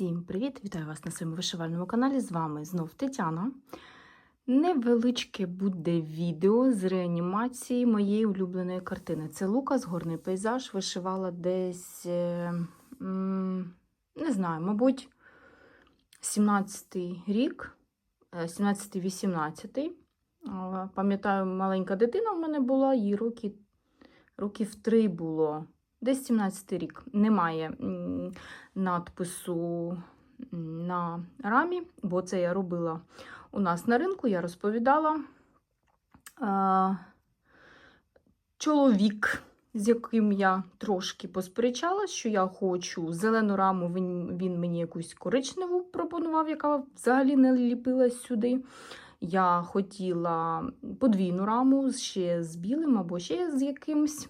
Всім привіт! Вітаю вас на своєму вишивальному каналі. З вами знов Тетяна. Невеличке буде відео з реанімації моєї улюбленої картини. Це Лукас, горний пейзаж. Вишивала десь, е, не знаю, мабуть, 17-й рік, е, 17-18. Е, Пам'ятаю, маленька дитина в мене була, їй роки, років три було. Десь 17 рік. Немає надпису на рамі, бо це я робила у нас на ринку, я розповідала. Е, Чоловік, з яким я трошки посперечалась, що я хочу зелену раму, він, він мені якусь коричневу пропонував, яка взагалі не ліпилась сюди. Я хотіла подвійну раму ще з білим або ще з якимсь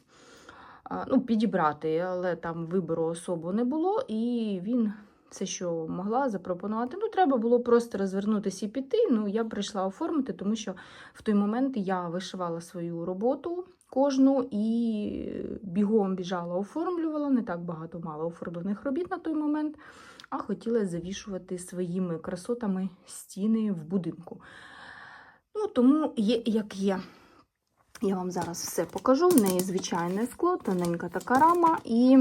ну, підібрати, але там вибору особо не було, і він все, що могла запропонувати. Ну, треба було просто розвернутися і піти. Ну, я прийшла оформити, тому що в той момент я вишивала свою роботу кожну і бігом біжала, оформлювала. Не так багато мала оформлених робіт на той момент, а хотіла завішувати своїми красотами стіни в будинку. Ну, тому є як є. Я вам зараз все покажу. В неї звичайне скло, тоненька така рама, і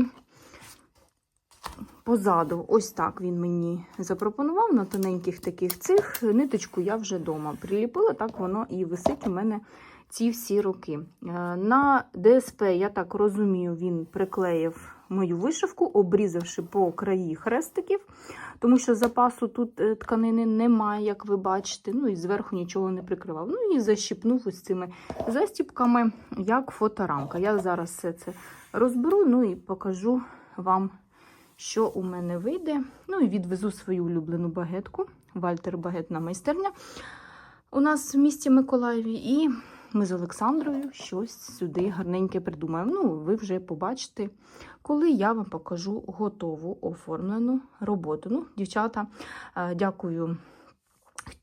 позаду, ось так він мені запропонував на тоненьких таких цих. Ниточку я вже вдома приліпила, так воно і висить у мене ці всі роки. Е, На ДСП, я так розумію, він приклеїв мою вишивку, обрізавши по краї хрестиків, тому що запасу тут е, тканини немає, як ви бачите. Ну і зверху нічого не прикривав. Ну і защіпнув ось цими застіпками, як фоторамка. Я зараз все це розберу, ну і покажу вам, що у мене вийде. Ну і відвезу свою улюблену багетку. Вальтер Багетна майстерня. У нас в місті Миколаєві. І ми з Олександрою щось сюди гарненьке придумаємо. Ну, ви вже побачите, коли я вам покажу готову оформлену роботу. Ну, дівчата, е, дякую,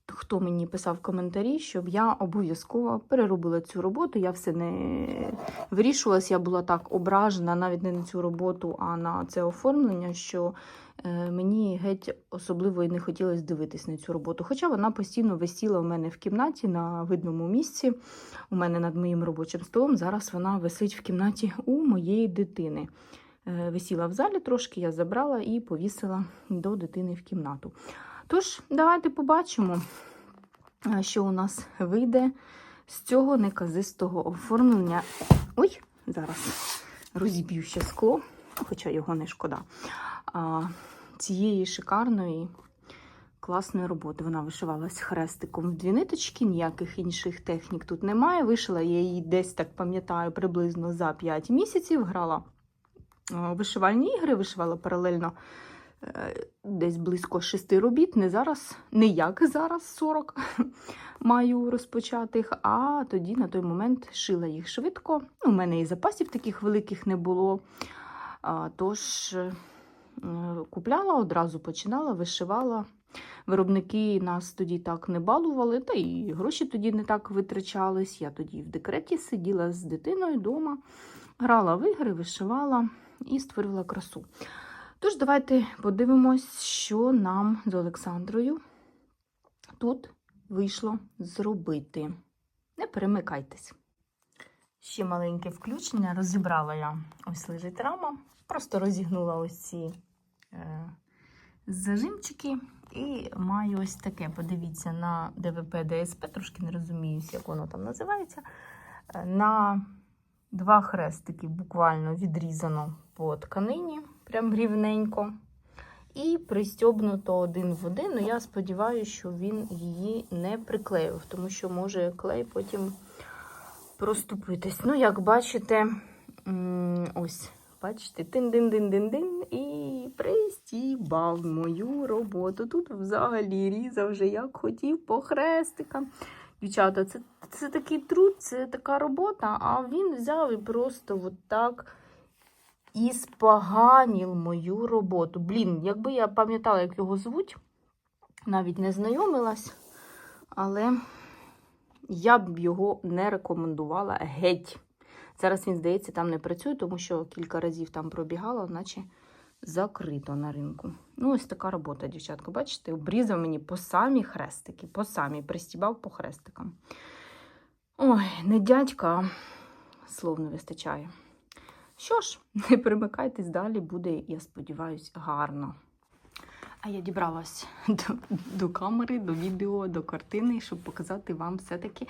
хто мені писав коментарі, щоб я обов'язково переробила цю роботу. Я все не вирішувалася, я була так ображена навіть не на цю роботу, а на це оформлення, що мені геть особливо і не хотілося дивитись на цю роботу. Хоча вона постійно висіла у мене в кімнаті на видному місці, у мене над моїм робочим столом. Зараз вона висить в кімнаті у моєї дитини. Е, Висіла в залі трошки, я забрала і повісила до дитини в кімнату. Тож, давайте побачимо, е, що у нас вийде з цього неказистого оформлення. Ой, зараз розіб'ю ще скло, хоча його не шкода. Цієї шикарної класної роботи. Вона вишивалась хрестиком в дві ниточки, ніяких інших технік тут немає. Вишила я її десь, так пам'ятаю, приблизно за 5 місяців. Грала е, вишивальні ігри, вишивала паралельно е, десь близько 6 робіт. Не зараз, не як зараз 40 маю розпочатих, а тоді на той момент шила їх швидко. У мене і запасів таких великих не було. Тож е, купляла, одразу починала, вишивала. Виробники нас тоді так не балували, та і гроші тоді не так витрачались. Я тоді в декреті сиділа з дитиною вдома, грала в ігри, вишивала і створювала красу. Тож, давайте подивимось, що нам з Олександрою тут вийшло зробити. Не перемикайтесь. Ще маленьке включення. Розібрала я ось лежить рама. Просто розігнула ось ці е, зажимчики. І маю ось таке, подивіться, на ДВП ДСП, трошки не розумію, як воно там називається. Е, На два хрестики буквально відрізано по тканині, прям рівненько. І пристьобнуто один в один. Ну, я сподіваюся, що він її не приклеїв, тому що може клей потім проступитись. Ну, як бачите, ось, бачите, тин-дин-дин-дин-дин і пристібав мою роботу. Тут взагалі різав вже як хотів по хрестикам. Дівчата, це, це такий труд, це така робота, а він взяв і просто от так і споганів мою роботу. Блін, якби я пам'ятала, як його звуть, навіть не знайомилась, але я б його не рекомендувала геть. Зараз він, здається, там не працює, тому що кілька разів там пробігала, наче закрито на ринку. Ну, ось така робота, дівчатка. Бачите, обрізав мені по самі хрестики, по самі, пристібав по хрестикам. Ой, не дядька, слов не вистачає. Що ж, не перемикайтесь далі, буде, я сподіваюся, гарно. А я дібралась до, до камери, до відео, до картини, щоб показати вам все-таки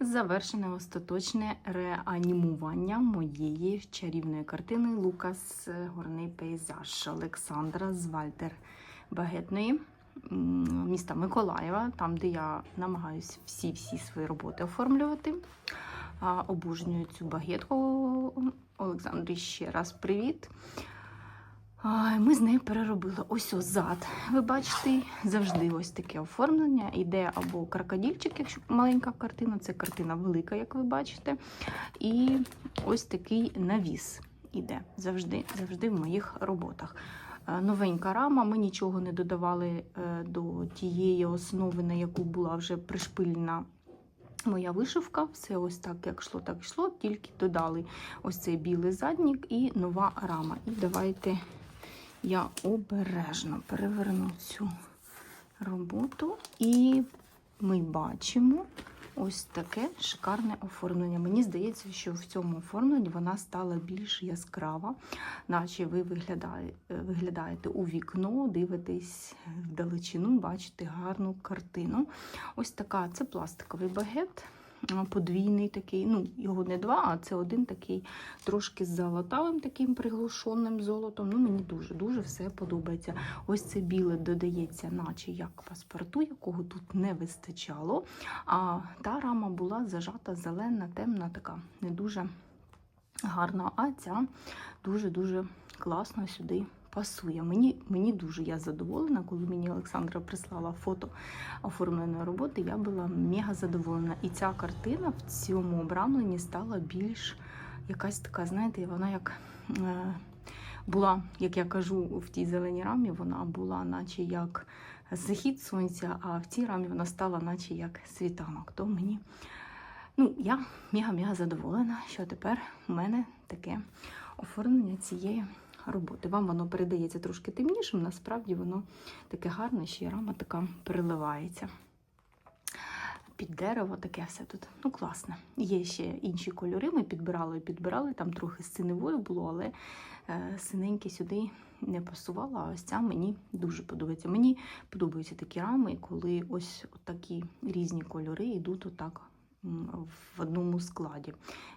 завершене остаточне реанімування моєї чарівної картини Лукас Горний пейзаж Олександра Звальтер Багетної міста Миколаєва, там, де я намагаюся всі-всі свої роботи оформлювати. Обожнюю цю багетку. Олександрі ще раз привіт. Ми з нею переробили ось зад. Ви бачите, завжди ось таке оформлення. Іде або крокодильчик, якщо маленька картина, це картина велика, як ви бачите. І ось такий навіс іде завжди, завжди в моїх роботах. Е, Новенька рама, ми нічого не додавали е, до тієї основи, на яку була вже пришпильна моя вишивка. Все ось так, як йшло, так йшло, тільки додали ось цей білий заднік і нова рама. І давайте я обережно переверну цю роботу, і ми бачимо ось таке шикарне оформлення. Мені здається, що в цьому оформленні вона стала більш яскрава, наче ви виглядає, виглядаєте у вікно, дивитесь вдалечину, бачите гарну картину. Ось така це пластиковий багет. Подвійний такий, ну його не два, а це один такий трошки з золотавим таким приглушеним золотом. Ну мені дуже дуже все подобається. Ось це біле додається, наче як паспорту, якого тут не вистачало. А та рама була зажата зелена, темна, така не дуже гарна. А ця дуже-дуже класно сюди пасує. Мені, мені дуже я задоволена, коли мені Олександра прислала фото оформленої роботи, я була мега задоволена. І ця картина в цьому обрамленні стала більш якась така, знаєте, вона як. Е, була, як я кажу, в тій зеленій рамі вона була, наче як захід сонця, а в цій рамі вона стала, наче як світанок. То мені ну, я мега-мега задоволена, що тепер у мене таке оформлення цієї роботи. Вам воно передається трошки темнішим, насправді воно таке гарне, ще й рама така переливається. Під дерево таке все тут. Ну, класне. Є ще інші кольори. Ми підбирали і підбирали. Там трохи з синевою було, але е, синеньке сюди не пасувало. А ось ця мені дуже подобається. Мені подобаються такі рами, коли ось такі різні кольори йдуть отак в одному складі.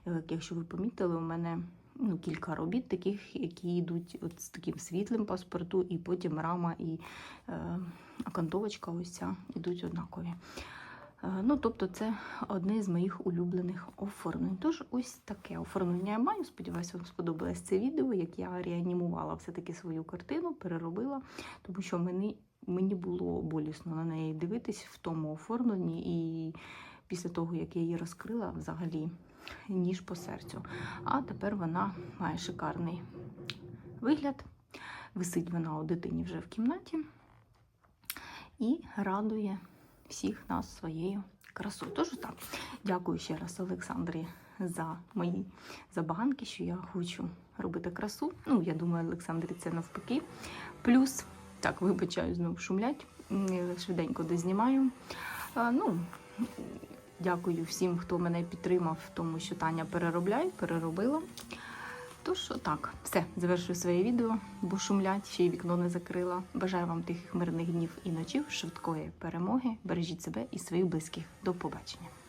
Е, Якщо ви помітили, у мене ну, кілька робіт, таких, які йдуть от з таким світлим паспорту, і потім рама і е, окантовочка ось ця йдуть однакові. Е, Ну, тобто, це одне з моїх улюблених оформлень. Тож, ось таке оформлення я маю. Сподіваюся, вам сподобалось це відео, як я реанімувала все-таки свою картину, переробила, тому що мені, мені було болісно на неї дивитись в тому оформленні, і після того, як я її розкрила, взагалі ніж по серцю. А тепер вона має шикарний вигляд. Висить вона у дитині вже в кімнаті і радує всіх нас своєю красою. Тож так, дякую ще раз Олександрі за мої забаганки, що я хочу робити красу. Ну, я думаю, Олександрі це навпаки. Плюс, так, вибачаю, знову шумлять, швиденько дознімаю. Ну, дякую всім, хто мене підтримав тому, що Таня переробляє, переробила. Тож, так, все, завершую своє відео, бо шумлять, ще й вікно не закрила. Бажаю вам тихих мирних днів і ночів, швидкої перемоги. Бережіть себе і своїх близьких. До побачення.